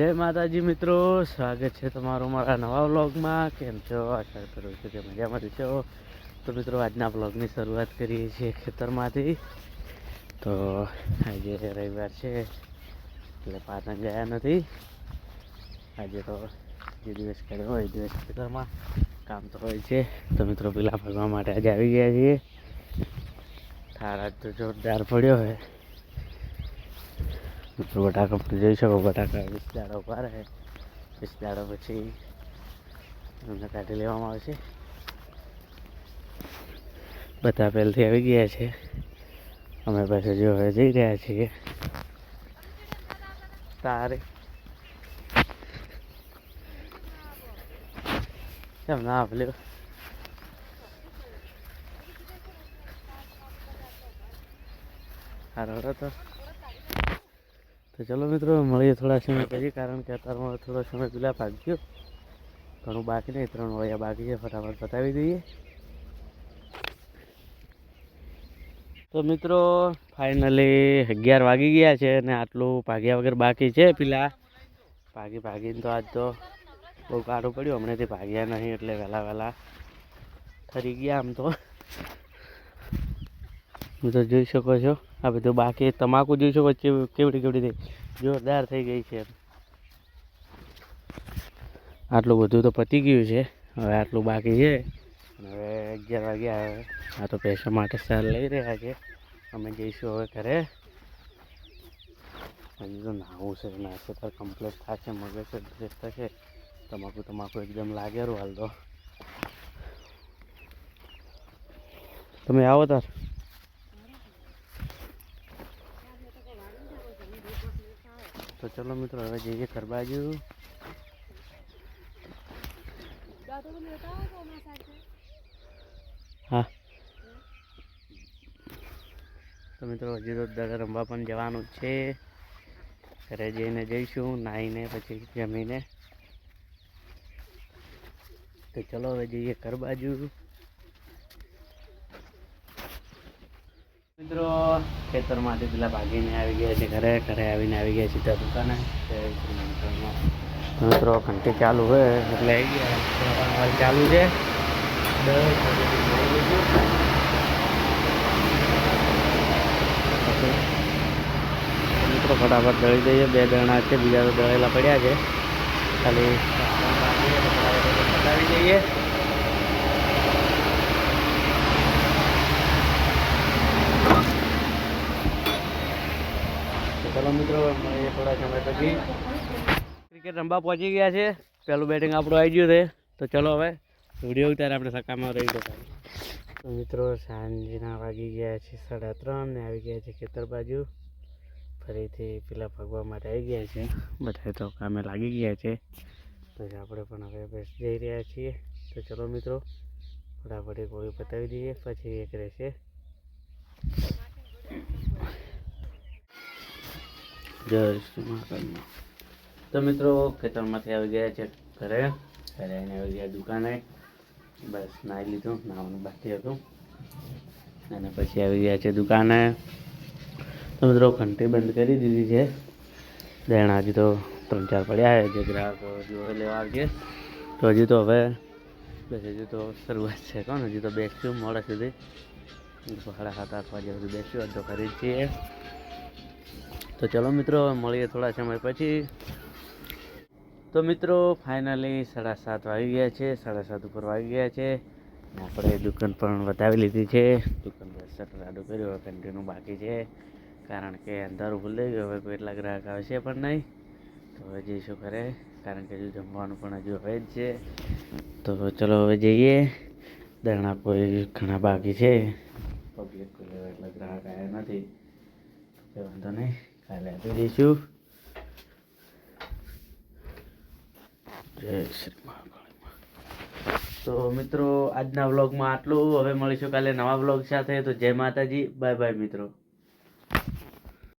જય માતાજી મિત્રો, સ્વાગત છે તમારું મારા નવા વ્લોગમાં. કેમ છો? આશા કરું છું કે મજામાં છો. તો મિત્રો, આજના વ્લોગની શરૂઆત કરીએ છીએ ખેતરમાંથી. તો આજે રવિવાર છે, એટલે પાટણ ગયા નથી. આજે તો જે દિવસ કર્યો હોય એ દિવસ ખેતરમાં કામ તો હોય છે. તો મિત્રો, પેલા ભરવા માટે આજે આવી ગયા છીએ. થાર તો જોરદાર પડ્યો હોય મિત્રો બટાકા પણ જોઈ શકો, બટાકા વીસ દાડા ઊભા રહે. વીસ દાડા પછી એમને કાઢી લેવામાં આવશે બધા પહેલથી આવી ગયા છે. અમે પાસે જો હવે જઈ રહ્યા છીએ. તારે. કેમ ના આપલ્યો સારો હતો. તો ચલો મિત્રો, મળીએ થોડા સમય પછી, કારણ કે અત્યારમાં થોડો સમય પહેલાં ભાગ્યો. ઘણું બાકી નહીં, ત્રણ વાગ્યા બાકી છે, ફટાફટ પતાવી દઈએ. તો મિત્રો ફાઇનલી અગિયાર વાગી ગયા છે અને આટલું ભાગ્યા વગર બાકી છે પેલા. ભાગી ભાગીને તો આજ તો બહુ કાઢું પડ્યું, હમણાંથી ભાગ્યા નહીં એટલે વહેલા વહેલા ફરી ગયા આમ તો. મિત્રો જોઈ શકો છો. આ બધું બાકી તમાકુ જોઈશું વચ્ચે કેવી કેવડી કેવડી થઈ જોરદાર થઈ ગઈ છે. આટલું બધું તો પતી ગયું છે. હવે આટલું બાકી છે. હવે અગિયાર વાગ્યા હવે. આ તો પૈસા માટે સાર લઈ રહ્યા છે. અમે જઈશું હવે ઘરે. હજી તો નાવું છે. નાસ્તો તો કમ્પ્લીટ થશે, મગજ ફ્રેશ થશે. તમાકુ તમાકુ એકદમ લાગેલું હાલ તો. તમે આવો તાર તો ચલો મિત્રો, હવે જઈએ ઘર બાજુ. હા. તો મિત્રો, હજી તો દાદા રમવા પણ જવાનું છે. ઘરે જઈને જઈશું, નાહીને પછી જમીને. તો ચલો હવે જઈએ ઘર બાજુ. મિત્રો, ખેતરમાંથી પેલા ભાગીને આવી ગયા છે ઘરે ઘરે આવીને આવી ગયા સીધા દુકાને. મિત્રો, ઘંટી ચાલુ હોય એટલે આવી ગયા ચાલુ છે. મિત્રો, ફટાફટ દળી દઈએ. બે દણા છે, બીજા તો દળેલા પડ્યા છે. ખાલી બાકી છે તો ફટાફટ પતાવી દઈએ તો ચલો મિત્રો મળીએ થોડા સમય પછી. ક્રિકેટ રમવા પહોંચી ગયા છે. પહેલું બેટિંગ આપણું આવી ગયું છે. તો ચલો હવે વીડિયો ઉતારે આપણે સકામાં રહી જતા. તો મિત્રો સાંજના વાગી ગયા છે સાડા ત્રણ ને આવી ગયા છે ખેતર બાજુ. ફરીથી પેલા ભગવા માટે આવી ગયા છે. બધા તો કામે લાગી ગયા છે. તો આપણે પણ હવે બેસ જઈ રહ્યા છીએ. તો ચલો મિત્રો ફટાફટ એક હોળી પતાવી દઈએ પછી એક રહેશે. જય શ્રી મહાકાળમાં તો મિત્રો, ખેતરમાંથી આવી ગયા છે ઘરે. ઘરે આવીને આવી ગયા દુકાને. બસ નાહી લીધું નાવાનું બાકી હતું. અને પછી આવી ગયા છે દુકાને. તો મિત્રો, ઘંટી બંધ કરી દીધી છે. દેણ હજી તો ત્રણ ચાર પડ્યા છે, જે ગ્રાહકો જોવે લેવા આવજે તો હજી તો હવે, બસ હજી તો શરૂઆત છે. કોણ? હજી તો બેસ્યું, મોડા સુધી. સાડા સાત, આઠ વાગ્યા સુધી બેસ્યું તો કરી છીએ. તો ચલો મિત્રો, મળીએ થોડા સમય પછી. તો મિત્રો ફાઇનલી સાડા સાત વાગી ગયા છે. સાડા સાત ઉપર વાગી ગયા છે. આપણે દુકાન પણ વધાવી લીધી છે. દુકાન પર શટર આડું કર્યું, હવે કન્ટિન્યુ બાકી છે. કારણ કે અંધારું ભૂલાઈ ગયું, હવે કોઈ એટલા ગ્રાહક આવશે પણ નહીં. તો હવે જઈશું ઘરે, કારણ કે હજુ જમવાનું પણ હજુ હવે જ છે. તો ચલો હવે જઈએ. દરણા કોઈ ઘણા બાકી છે. પબ્લિક કોઈ એટલા ગ્રાહક આવ્યા નથી. વાંધો નહીં. આપી દઈશું જય શ્રી તો મિત્રો, આજના વ્લોગમાં આટલું. હવે મળીશું કાલે નવા વ્લોગ સાથે. તો જય માતાજી. બાય બાય મિત્રો.